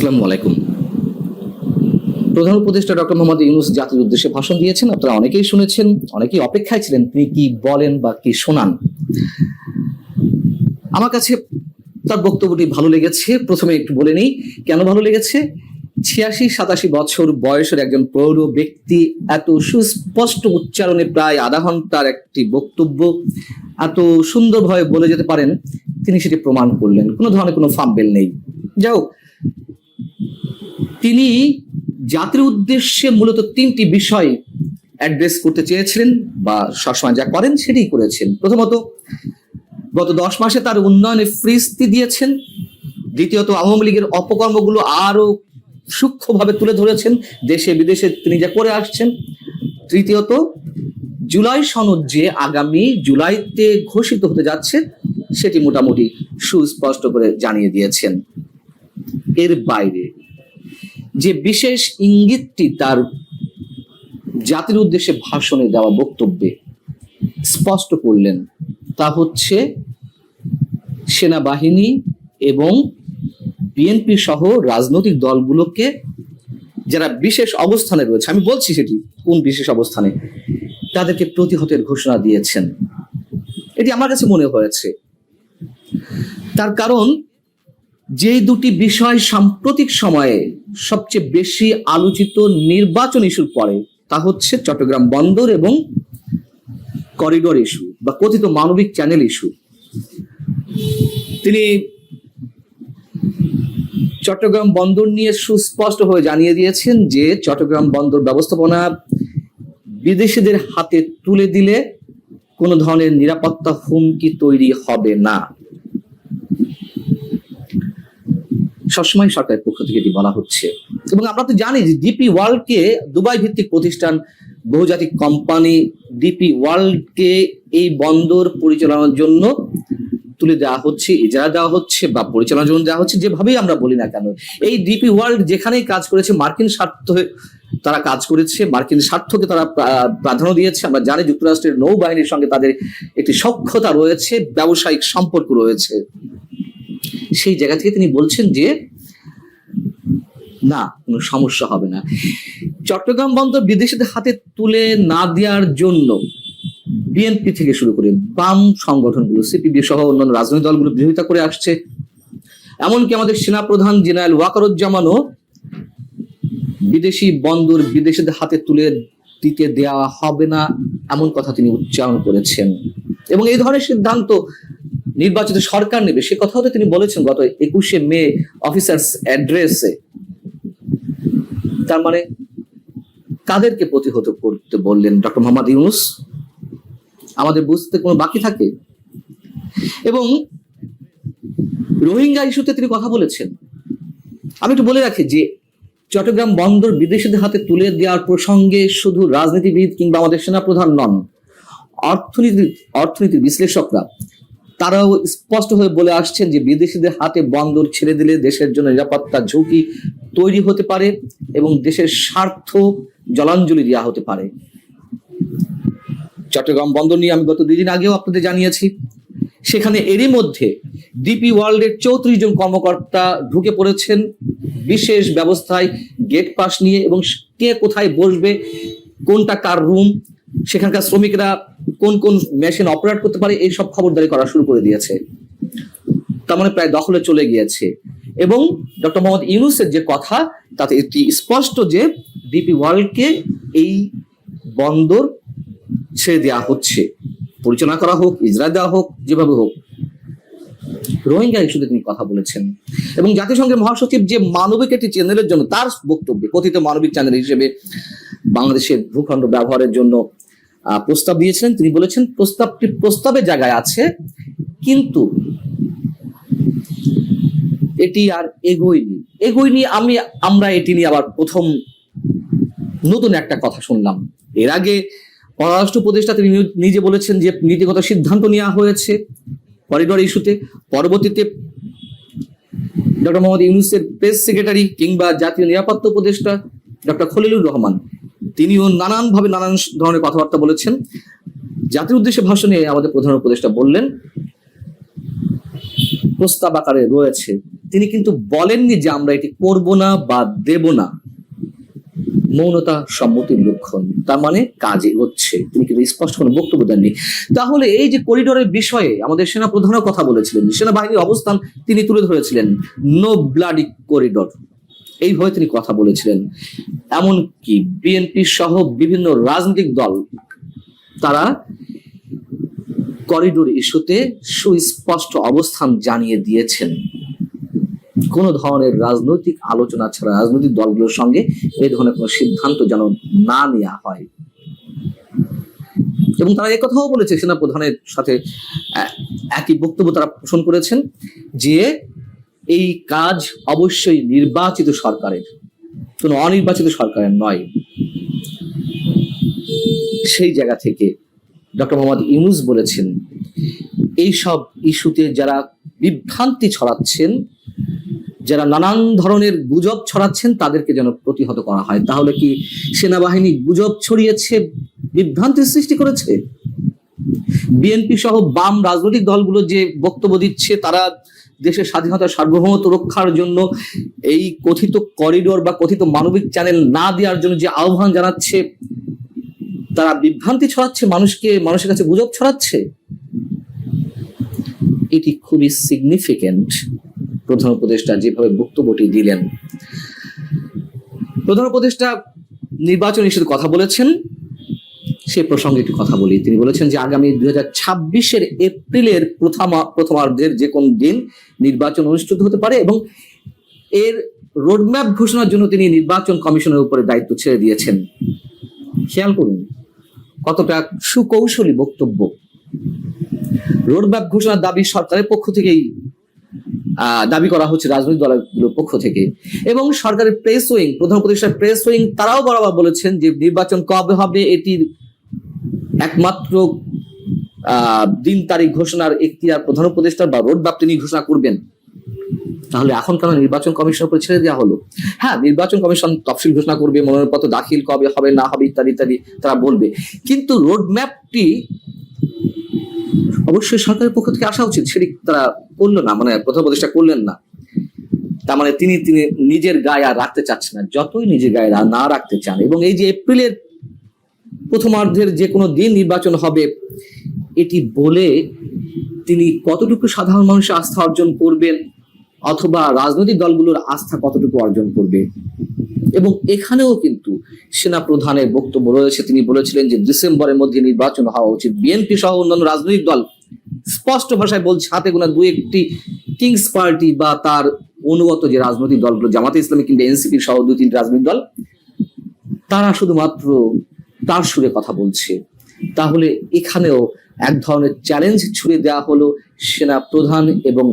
আসসালামু আলাইকুম। প্রধান উপদেষ্টা ডক্টর মোহাম্মদ ইউনুস জাতির উদ্দেশ্যে ভাষণ দিয়েছেন। আপনারা অনেকেই শুনেছেন, অনেকেই অপেক্ষায় ছিলেন, তিনি কি বলেন বা কি শোনান। আমার কাছে তার বক্তব্যটি ভালো লেগেছে। প্রথমে একটু বলে নিই, কেন ভালো লেগেছে? ছিয়াশি, সাতাশি বছর বয়সের একজন প্রৌঢ় ব্যক্তি এত সুস্পষ্ট উচ্চারণে প্রায় আধা ঘণ্টার একটি বক্তব্য, এত সুন্দরভাবে বলে যেতে পারেন, তিনি সেটি প্রমাণ করলেন। কোনো ধরনের কোনো ফাম্বেল নেই। যাই হোক তিনি জাতির উদ্দেশ্যে মূলত তিনটি বিষয় অ্যাড্রেস করতে চেয়েছিলেন বা সবসময় যা করেন সেটাই করেছেন। প্রথমত, গত দশ মাসে তার উন্নয়নে ফ্রিস্তি দিয়েছেন। দ্বিতীয়ত, আওয়ামী লীগের অপকর্মগুলো আরও সূক্ষ্মভাবে তুলে ধরেছেন। দেশে বিদেশে তিনি যা করে আসছেন। তৃতীয়ত, জুলাই সনদ যে আগামী জুলাইতে ঘোষিত হতে যাচ্ছে, সেটি মোটামুটি সুস্পষ্ট করে জানিয়ে দিয়েছেন। এর বাইরে যে বিশেষ ইঙ্গিতটি তার জাতির উদ্দেশ্যে ভাষণে দেওয়া বক্তব্যে স্পষ্ট করলেন, তা হচ্ছে সেনাবাহিনী এবং বিএনপি সহ রাজনৈতিক দলগুলোকে যারা বিশেষ অবস্থানে রয়েছে, আমি বলছি সেটি কোন বিশেষ অবস্থানে, তাদেরকে প্রতিহতের ঘোষণা দিয়েছেন। এটি আমার কাছে মনে হয়েছে। তার কারণ যে দুটি বিষয় সাম্প্রতিক সময়ে সবচেয়ে বেশি আলোচিত নির্বাচন ইস্যুর পরে, তা হচ্ছে চট্টগ্রাম বন্দর এবং করিডোর ইস্যু বা কথিত মানবিক চ্যানেল ইস্যু। তিনি চট্টগ্রাম বন্দর নিয়ে সুস্পষ্ট হয়ে জানিয়ে দিয়েছেন যে, চট্টগ্রাম বন্দর ব্যবস্থাপনা বিদেশিদের হাতে তুলে দিলে কোনো ধরনের নিরাপত্তা হুমকি তৈরি হবে না। সবসময় সরকারের পক্ষ থেকে এটি বলা হচ্ছে। এবং আমরা তো জানি যে ডিপি ওয়ার্ল্ডকে দুবাই ভিত্তিক প্রতিষ্ঠান, বহুজাতিক কোম্পানি ডিপি ওয়ার্ল্ডকে এই বন্দর পরিচালনার জন্য তুলে দেওয়া হচ্ছে, ইজারা দেওয়া হচ্ছে বা পরিচালনার জন্য দেওয়া হচ্ছে, যেভাবেই আমরা বলি না কেন। এই ডিপি ওয়ার্ল্ড যেখানেই কাজ করেছে, মার্কিন স্বার্থ তারা কাজ করেছে, মার্কিন স্বার্থকে তারা প্রাধান্য দিয়েছে। আমরা জানি যুক্তরাষ্ট্রের নৌবাহিনীর সঙ্গে তাদের একটি সক্ষতা রয়েছে, ব্যবসায়িক সম্পর্ক রয়েছে। সেই জায়গা থেকে তিনি বলছেন যে, না, কোনো সমস্যা হবে না। চট্টগ্রাম বন্দর বিদেশিদের হাতে তুলে না দেওয়ার জন্য বিএনপি থেকে শুরু করে বাম সংগঠনগুলো, সিপিবি সহ অন্যান্য রাজনৈতিক দলগুলো বিরোধিতা করে আসছে। এমনকি আমাদের সেনাপ্রধান জেনারেল ওয়াকারুজ্জামানও বিদেশি বন্দর বিদেশিদের হাতে তুলে দিতে দেওয়া হবে না, এমন কথা তিনি উচ্চারণ করেছেন। এবং এই ধরনের সিদ্ধান্ত নির্বাচিত সরকার নেবে। সে কথাও তো তিনি বলেছেন গত একুশে মে অফিসার্স অ্যাড্রেসে। তার মানে কাদেরকে প্রতিহত করতে বললেন ডক্টর মোহাম্মদ ইউনুস? আমাদের বুঝতে কোনো বাকি থাকে? এবং রোহিঙ্গা ইস্যুতে তিনি কথা বলেছেন। আমি একটু বলে রাখি যে চট্টগ্রাম বন্দর বিদেশিদের হাতে তুলে দেওয়ার প্রসঙ্গে শুধু রাজনীতিবিদ কিংবা আমাদের সেনাপ্রধান নন, অর্থনীতি অর্থনীতির বিশ্লেষকরা তারাও স্পষ্ট হয়ে বলে আসছেন যে বিদেশিদের হাতে বন্দর ছেড়ে দিলে দেশের জন্য নিরাপত্তা ঝুঁকি তৈরি হতে পারে এবং দেশের স্বার্থ জলাঞ্জলি দেওয়া হতে পারে। চট্টগ্রাম বন্দর নিয়ে আমি গত দুই দিন আগেও আপনাদের জানিয়েছি, সেখানে এরই মধ্যে ডিপি ওয়ার্ল্ডের চৌত্রিশ জন কর্মকর্তা ঢুকে পড়েছেন। বিশেষ ব্যবস্থায় গেট পাস নিয়ে এবং কে কোথায় বসবে, কোনটা কার রুম সেখানকার শ্রমিকরা কোন কোন মেশিন অপারেট করতে পারে, এই সব খবরদারি করা শুরু করে দিয়েছে। তার মানে প্রায় দখলে চলে গিয়েছে। এবং ডক্টর মোহাম্মদ ইউনুসের যে কথা, তাতে এটি স্পষ্ট যে ডিপি ওয়ার্ল্ডকে এই বন্দর ছেড়ে দেওয়া হচ্ছে। পরিচালনা করা হোক ইজরা দেওয়া হোক, যেভাবে হোক। রোহিঙ্গা ইস্যুতে তিনি কথা বলেছেন। এবং জাতিসংঘের মহাসচিব যে মানবিক একটি চ্যানেলের জন্য তার বক্তব্যে, কথিত মানবিক চ্যানেল হিসেবে বাংলাদেশের ভূখণ্ড ব্যবহারের জন্য প্রস্তাব দিয়েছিলেন। তিনি বলেছেন, প্রস্তাবটি প্রস্তাবের জায়গায় আছে, কিন্তু এটি আর এগোয়নি। এগোয়নি আমি, আমরা এটি নিয়ে আবার প্রথম নতুন একটা কথা শুনলাম। এর আগে পররাষ্ট্র উপদেষ্টা তিনি নিজে বলেছেন যে নীতিগত সিদ্ধান্ত নেওয়া হয়েছে। করিডোর ইস্যুতে পরবর্তীতে ডক্টর মোহাম্মদ ইউনুসের প্রেস সেক্রেটারি কিংবা জাতীয় নিরাপত্তা উপদেষ্টা ডক্টর খলিলুর রহমান, তিনিও নানানভাবে নানান ধরনের কথাবার্তা বলেছেন। জাতির উদ্দেশ্যে ভাষণে আমাদের প্রধান উপদেষ্টা বললেন, প্রস্তাব আকারে রয়েছে। তিনি কিন্তু বলেননি যে আমরা এটি করব না বা দেব না। মৌনতা সম্মতির লক্ষণ। তার মানে কাজে হচ্ছে। তিনি কিন্তু স্পষ্ট কোনো বক্তব্য দেননি। তাহলে এই যে করিডোরের বিষয়ে আমাদের সেনা প্রধানও কথা বলেছিলেন, সেনাবাহিনীর অবস্থান তিনি তুলে ধরেছিলেন, নো ব্লাডি করিডোর। এইভাবে তিনি কথা বলেছিলেন। এমনকি বিএনপি সহ বিভিন্ন রাজনৈতিক দল, তারা করিডোর ইস্যুতে সুস্পষ্ট অবস্থান জানিয়ে দিয়েছেন। কোন ধরনের রাজনৈতিক আলোচনা ছাড়া রাজনৈতিক দলগুলোর সঙ্গে এই ধরনের কোনো সিদ্ধান্ত যেন না নেওয়া হয়। এবং তারা একথাও বলেছে সেনা প্রধানের সাথে একই বক্তব্য তারা পোষণ করেছেন যে এই কাজ অবশ্যই নির্বাচিত সরকারের, কোনো অনির্বাচিত সরকারের নয়। সেই জায়গা থেকে ডক্টর মোহাম্মদ ইউনুস বলেছেন এই সব ইস্যুতে যারা বিভ্রান্তি ছড়াচ্ছেন যারা নানান ধরনের গুজব ছড়াচ্ছেন, তাদেরকে যেন প্রতিহত করা হয়। তাহলে কি সেনাবাহিনী গুজব ছড়িয়েছে বিভ্রান্তির সৃষ্টি করেছে? বিএনপি সহ বাম রাজনৈতিক দলগুলো যে বক্তব্য দিচ্ছে, তারা দেশের স্বাধীনতা, সার্বভৌমত্ব রক্ষার জন্য এই কথিত করিডোর বা কথিত মানবিক চ্যানেল না দেওয়ার জন্য যে আহ্বান জানাচ্ছে, তারা বিভ্রান্তি ছড়াচ্ছে, মানুষকে, মানুষের কাছে গুজব ছড়াচ্ছে? এটি খুবই সিগনিফিকেন্ট প্রধান উপদেষ্টা যেভাবে বক্তব্যটি দিলেন। প্রধান উপদেষ্টা নির্বাচন ইস্যুতে কথা বলেছেন। সে প্রসঙ্গে একটু কথা বলি। তিনি বলেছেন যে, আগামী দুই হাজার ছাব্বিশের এপ্রিলের প্রথম, প্রথমার্ধের যে কোন দিন নির্বাচন অনুষ্ঠিত হতে পারে এবং এর রোডম্যাপ ঘোষণার জন্য তিনি নির্বাচন কমিশনের উপরে দায়িত্ব ছেড়ে দিয়েছেন। খেয়াল করুন, কতটা সুকৌশলী বক্তব্য। রোডম্যাপ ঘোষণার দাবি সরকারের পক্ষ থেকেই দাবি করা হচ্ছে রাজনৈতিক দলগুলোর পক্ষ থেকে। এবং সরকারের প্রেস উইং প্রধান উপদেষ্টার প্রেস উইং তারাও বরাবর বলেছেন যে নির্বাচন কবে হবে এটির একমাত্র দিন তারিখ ঘোষণার এখতিয়ার প্রধান উপদেষ্টার বা রোডম্যাপ তিনি ঘোষণা করবেন। তাহলে এখন কেন নির্বাচন কমিশন উপর ছেড়ে দেওয়া হলো? হ্যাঁ নির্বাচন কমিশন তফসিল ঘোষণা করবে, মনোনয়নপত্র দাখিল কবে হবে, না হবে, ইত্যাদি ইত্যাদি তারা বলবে। কিন্তু রোড রোডম্যাপটি অবশ্যই সরকারের পক্ষ থেকে আসা উচিত। সেটি তারা করল না মানে প্রধান উপদেষ্টা করলেন না। তার মানে তিনি তিনি নিজের গায়ে আর রাখতে চাচ্ছেন না, যতই নিজের গায়ে না রাখতে চান। এবং এই যে এপ্রিলের প্রথমার্ধের যে কোনো দিন নির্বাচন হবে, এটি বলে তিনি কতটুকু সাধারণ মানুষের আস্থা অর্জন করবেন, অথবা রাজনৈতিক দলগুলোর আস্থা কতটুকু অর্জন করবে? এবং এখানেও কিন্তু সেনা প্রধানের বক্তব্য রয়েছে। তিনি বলেছিলেন যে ডিসেম্বরের মধ্যে নির্বাচন হওয়া উচিত। বিএনপি সহ অন্যান্য রাজনৈতিক দল স্পষ্ট ভাষায় বলছে হাতে গোনা দু একটি কিংস পার্টি বা তার অনুগত যে রাজনৈতিক দলগুলো, জামাতে ইসলামী কিংবা এনসিপি সহ দুই তিনটি রাজনৈতিক দল, তারা শুধুমাত্র তার সুরে কথা বলছে। তাহলে এখানেও এক ধরনের চ্যালেঞ্জ ছুড়ে দেওয়া হলো সেনা প্রধান এবং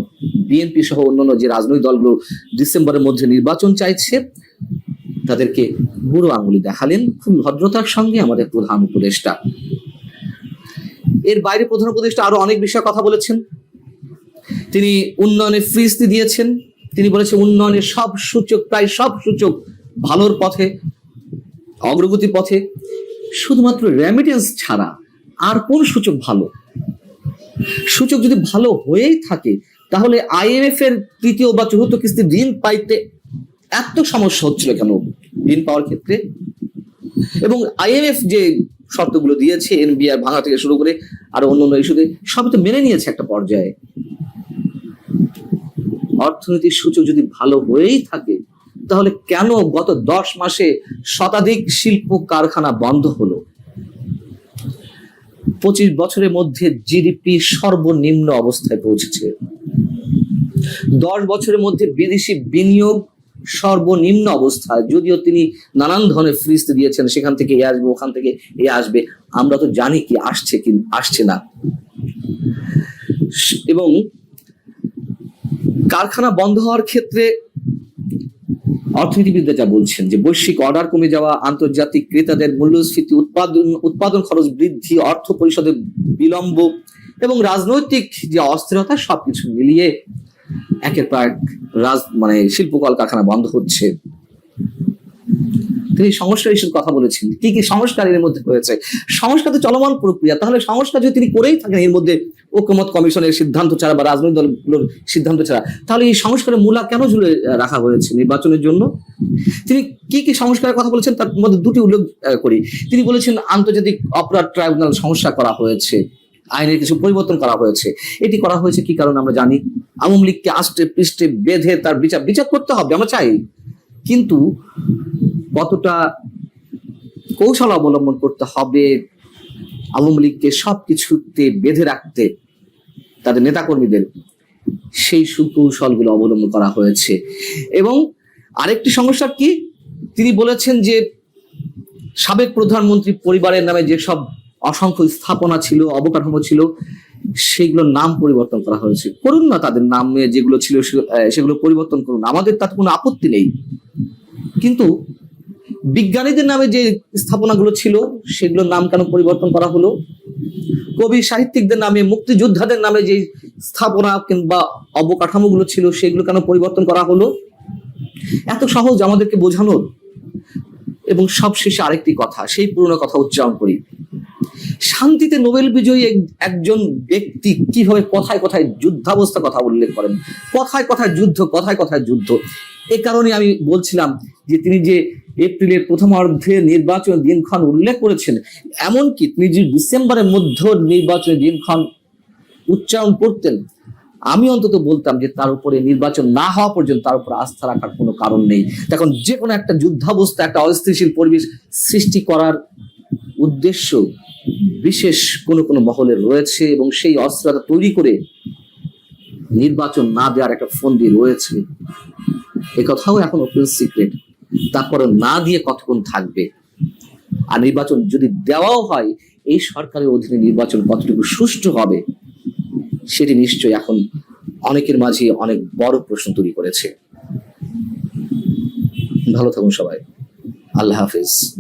বিএনপি সহ অন্যান্য যে রাজনৈতিক দলগুলো ডিসেম্বরের মধ্যে নির্বাচন চাইছে, তাদেরকে বুড়ো আঙ্গুলি দেখালেন খুব ভদ্রতার সঙ্গে আমাদের প্রধান উপদেষ্টা। এর বাইরে প্রধান উপদেষ্টা আরও অনেক বিষয়ে কথা বলেছেন। তিনি উন্নয়নের ফ্রিস্তি দিয়েছেন। তিনি বলেছেন উন্নয়নের সব সূচক, প্রায় সব সূচক ভালোর পথে, অগ্রগতির পথে। শুধুমাত্র রেমিটেন্স ছাড়া আর কোন সূচক ভালো? সূচক যদি ভালো হয়েই থাকে, তাহলে আইএমএফ এর তৃতীয় বা চতুর্থ কিস্তি ঋণ পাইতে এত সমস্যা হচ্ছিল কেন? ঋণ পাওয়ার ক্ষেত্রে। এবং আইএমএফ যে শর্তগুলো দিয়েছে, এনবিআর ভাঙা থেকে শুরু করে আর অন্য অন্য ইস্যুতে, সবই তো মেনে নিয়েছে একটা পর্যায়ে। অর্থনৈতিক সূচক যদি ভালো হয়েই থাকে, তাহলে কেন গত দশ মাসে শতাধিক শিল্প কারখানা বন্ধ হলো? পঁচিশ বছরের মধ্যে জিডিপি সর্বনিম্ন অবস্থায় পৌঁছেছে। দশ বছরের মধ্যে বিদেশি বিনিয়োগ সর্বনিম্ন অবস্থায় যদিও তিনি নানান ধরনের ফ্রিস্তি দিয়েছেন, সেখান থেকে এ আসবে, ওখান থেকে এ আসবে। আমরা তো জানি কি আসছে কি আসছে না। এবং কারখানা বন্ধ হওয়ার ক্ষেত্রে অর্থনীতিবিদরা যা বলছেন, যে বৈশ্বিক অর্ডার কমে যাওয়া, আন্তর্জাতিক ক্রেতাদের মূল্যস্ফীতি, উৎপাদন উৎপাদন খরচ বৃদ্ধি, অর্থ পরিষদের বিলম্ব এবং রাজনৈতিক যে অস্থিরতা, সবকিছু মিলিয়ে একের পর এক রাজ মানে শিল্প কলকারখানা বন্ধ হচ্ছে। তিনি সংস্কার ইস্যুর কথা বলেছেন। কি কি সংস্কার এর মধ্যে হয়েছে সংস্কার তো চলমান প্রক্রিয়া। তাহলে সংস্কার যদি তিনি করেই থাকেন এর মধ্যে ঐক্যমত কমিশনের সিদ্ধান্ত ছাড়া বা রাজনৈতিক দলগুলোর সিদ্ধান্ত ছাড়া তাহলে এই সংস্কারের মূলা কেন আহ, রাখা হয়েছে নির্বাচনের জন্য? তিনি কি কি সংস্কারের কথা বলেছেন তার মধ্যে দুটি উল্লেখ করি। তিনি বলেছেন আন্তর্জাতিক অপরাধ ট্রাইব্যুনাল সংস্কার করা হয়েছে। আইনের কিছু পরিবর্তন করা হয়েছে। এটি করা হয়েছে কি কারণ আমরা জানি, আওয়ামী লীগকে আষ্টে পৃষ্ঠে বেঁধে তার বিচার বিচার করতে হবে, আমরা চাই। কিন্তু কতটা কৌশল অবলম্বন করতে হবে, আওয়ামী লীগকে সব কিছুতে বেঁধে রাখতে তাদের নেতাকর্মীদের, সেই সুকৌশলগুলো অবলম্বন করা হয়েছে। এবং আরেকটি সমস্যা কি? তিনি বলেছেন যে সাবেক প্রধানমন্ত্রী পরিবারের নামে যেসব অসংখ্য স্থাপনা ছিল, অবকাঠামো ছিল সেগুলোর নাম পরিবর্তন করা হয়েছে। করুন না তাদের নামে যেগুলো ছিল সেগুলো পরিবর্তন করুন। আমাদের তাতে কোনো আপত্তি নেই। কিন্তু বিজ্ঞানীদের নামে যে স্থাপনাগুলো ছিল, সেগুলোর নাম কেন পরিবর্তন করা হলো? কবি সাহিত্যিকদের নামে, মুক্তিযোদ্ধাদের নামে যে স্থাপনা কিংবা অবকাঠামোগুলো ছিল, সেগুলো কেন পরিবর্তন করা হলো? এত সহজ আমাদেরকে বোঝানোর। এবং সবশেষে আরেকটি কথা, সেই পুরনো কথা উচ্চারণ করি। শান্তিতে নোবেল বিজয়ী একজন ব্যক্তি কীভাবে কথায় কথায় যুদ্ধাবস্থা কথা উল্লেখ করেন? কথায় কথায় যুদ্ধ, কথায় কথায় যুদ্ধ। এ কারণে আমি বলছিলাম যে তিনি যে এপ্রিলের প্রথমার্ধে নির্বাচনের দিনক্ষণ উল্লেখ করেছেন, এমনকি তিনি যে ডিসেম্বরের মধ্যে নির্বাচনের দিনক্ষণ উচ্চারণ করতেন, আমি অন্তত বলতাম যে তার উপরে নির্বাচন না হওয়া পর্যন্ত তার উপর আস্থা রাখার কোনো কারণ নেই। এখন যে কোনো একটা যুদ্ধাবস্থা, একটা অস্থিতিশীল পরিবেশ সৃষ্টি করার উদ্দেশ্য বিশেষ কোনো কোনো মহলের রয়েছে এবং সেই অস্ত্রতা তৈরি করে নির্বাচন না দেওয়ার একটা ফন্দি রয়েছে। এ কথাও এখন ওপেন সিক্রেট। তারপরে না দিয়ে কতক্ষণ থাকবে? আর নির্বাচন যদি দেওয়াও হয়, এই সরকারের অধীনে নির্বাচন কতটুকু সুষ্ঠু হবে, সেটি নিশ্চয়ই এখন অনেকের মাঝে অনেক বড় প্রশ্ন তৈরি করেছে। ভালো থাকুন সবাই। আল্লাহ হাফিজ।